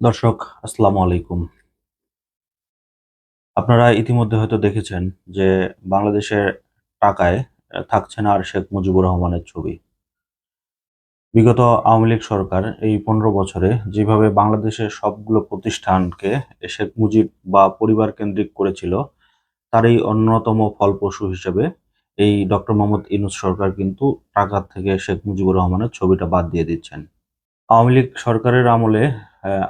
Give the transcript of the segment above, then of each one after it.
দর্শক, আসসালামু আলাইকুম। আপনারা ইতিমধ্যে হয়তো দেখেছেন যে বাংলাদেশের টাকায় থাকছে না আর শেখ মুজিবুর রহমানের ছবি। বিগত আওয়ামী লীগ সরকার এই পনেরো বছরে যেভাবে বাংলাদেশের সবগুলো প্রতিষ্ঠানকে শেখ মুজিব বা পরিবার কেন্দ্রিক করেছিল, তারই অন্যতম ফলপ্রসূ হিসেবে এই ডক্টর মোহাম্মদ ইউনূস সরকার কিন্তু টাকার থেকে শেখ মুজিবুর রহমানের ছবিটা বাদ দিয়ে দিচ্ছেন। আওয়ামী লীগ সরকারের আমলে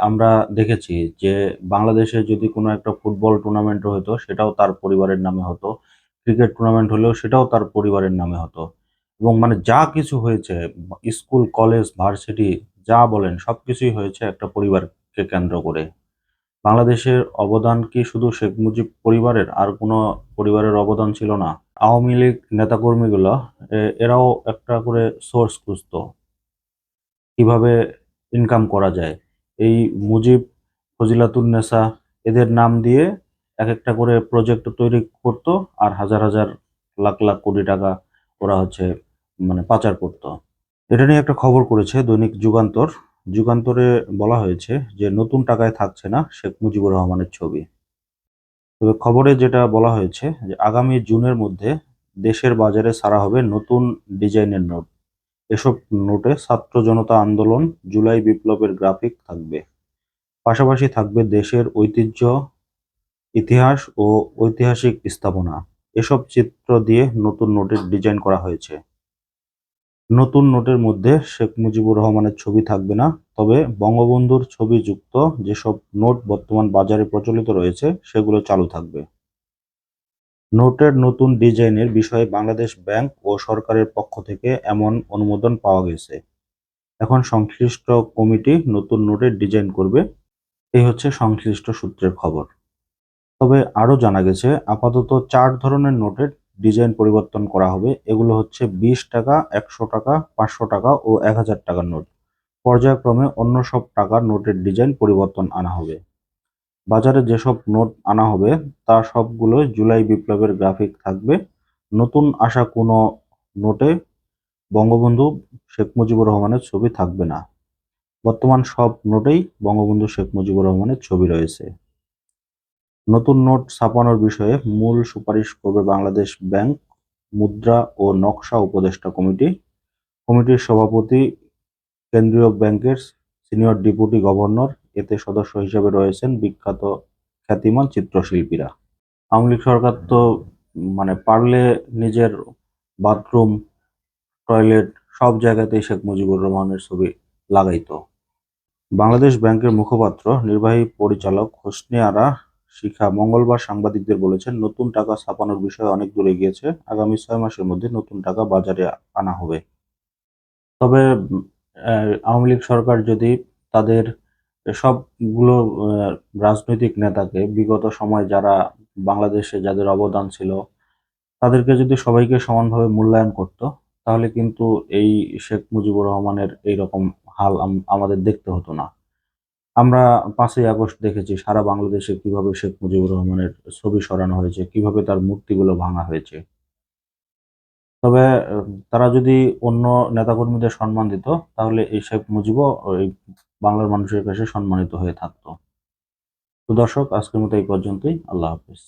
আমরা দেখেছি যে বাংলাদেশে যদি কোনো একটা ফুটবল টুর্নামেন্ট হতো, সেটাও তার পরিবারের নামে হতো। ক্রিকেট টুর্নামেন্ট হলেও সেটাও তার পরিবারের নামে হতো। এবং মানে যা কিছু হয়েছে, স্কুল, কলেজ ভার্সিটি যা বলেন সবকিছুই হয়েছে একটা পরিবারকে কেন্দ্র করে। বাংলাদেশের অবদান কি শুধু শেখ মুজিব পরিবারের আর কোনো পরিবারের অবদান ছিল না? আওয়ামী লীগ নেতাকর্মীগুলো এরাও একটা করে সোর্স খুঁজতো। কীভাবে ইনকাম করা যায়? এই মুজিব ফজিলাতুন্নেসা এদের নাম দিয়ে এক একটা করে প্রজেক্ট তৈরি করতো আর হাজার হাজার লাখ লাখ কোটি টাকা ওরা হচ্ছে মানে পাচার করতো। এটা নিয়ে একটা খবর করেছে দৈনিক যুগান্তর। যুগান্তরে বলা হয়েছে যে নতুন টাকায় থাকছে না শেখ মুজিবুর রহমানের ছবি। তবে খবরে যেটা বলা হয়েছে যে আগামী জুনের মধ্যে দেশের বাজারে সারা হবে নতুন ডিজাইনের নোট। এসব নোটে ছাত্র জনতা আন্দোলন, জুলাই বিপ্লবের গ্রাফিক থাকবে। পাশাপাশি থাকবে দেশের ঐতিহ্য, ইতিহাস ও ঐতিহাসিক স্থাপনা। এসব চিত্র দিয়ে নতুন নোটের ডিজাইন করা হয়েছে। নতুন নোটের মধ্যে শেখ মুজিবুর রহমানের ছবি থাকবে না, তবে বঙ্গবন্ধুর ছবি যুক্ত যেসব নোট বর্তমান বাজারে প্রচলিত রয়েছে, সেগুলো চালু থাকবে। নোটের নতুন ডিজাইনের বিষয়ে বাংলাদেশ ব্যাংক ও সরকারের পক্ষ থেকে এমন অনুমোদন পাওয়া গেছে। এখন সংশ্লিষ্ট কমিটি নতুন নোটের ডিজাইন করবে। এই হচ্ছে সংশ্লিষ্ট সূত্রের খবর। তবে আরও জানা গেছে, আপাতত চার ধরনের নোটের ডিজাইন পরিবর্তন করা হবে। এগুলো হচ্ছে বিশ টাকা, একশো টাকা, পাঁচশো টাকা ও এক হাজার টাকার নোট। পর্যায়ক্রমে অন্য সব টাকার নোটের ডিজাইন পরিবর্তন আনা হবে। বাজারে যেসব নোট আনা হবে, তা সবগুলো জুলাই বিপ্লবের গ্রাফিক থাকবে। নতুন আসা কোনো নোটে বঙ্গবন্ধু শেখ মুজিবুর রহমানের ছবি থাকবে না। বর্তমান সব নোটেই বঙ্গবন্ধু শেখ মুজিবুর রহমানের ছবি রয়েছে। নতুন নোট ছাপানোর বিষয়ে মূল সুপারিশ করবে বাংলাদেশ ব্যাংক, মুদ্রা ও নকশা উপদেষ্টা কমিটি। কমিটির সভাপতি কেন্দ্রীয় ব্যাংকের সিনিয়র ডেপুটি গভর্নর, এতে সদস্য হিসেবে রয়েছেন বিখ্যাত খ্যাতিমান চিত্রশিল্পীরা। আওয়ামী লীগ সরকার তো মানে পারলে নিজের বাথরুম, টয়লেট সব জায়গাতেই শেখ মুজিবুর রহমানের ছবি লাগাইতো। বাংলাদেশ ব্যাংকের মুখপাত্র, নির্বাহী পরিচালক হোসনে আরা শিখা মঙ্গলবার সাংবাদিকদের বলেছেন, নতুন টাকা ছাপানোর বিষয়ে অনেক দূরে গিয়েছে আগামী ছয় মাসের মধ্যে নতুন টাকা বাজারে আনা হবে। তবে আওয়ামী লীগ সরকার যদি তাদের সবগুলো রাজনৈতিক নেতাকে বিগত সময় যারা বাংলাদেশে যাদের অবদান ছিল, তাদেরকে যদি সবাইকে সমানভাবে মূল্যায়ন করত, তাহলে কিন্তু এই শেখ মুজিবুর রহমানের এইরকম হাল আম- আমাদের দেখতে হতো না। আমরা পাঁচই আগস্ট দেখেছি সারা বাংলাদেশে কীভাবে শেখ মুজিবুর রহমানের ছবি সরানো হয়েছে, কীভাবে তার মূর্তিগুলো ভাঙা হয়েছে। তবে তারা যদি অন্য নেতাকর্মীদের সম্মান দিত, তাহলে এই শেখ মুজিবও এই বাংলার মানুষের কাছে সম্মানিত হয়ে থাকতো। তো দর্শক, আজকের মতো এই পর্যন্তই। আল্লাহ হাফিজ।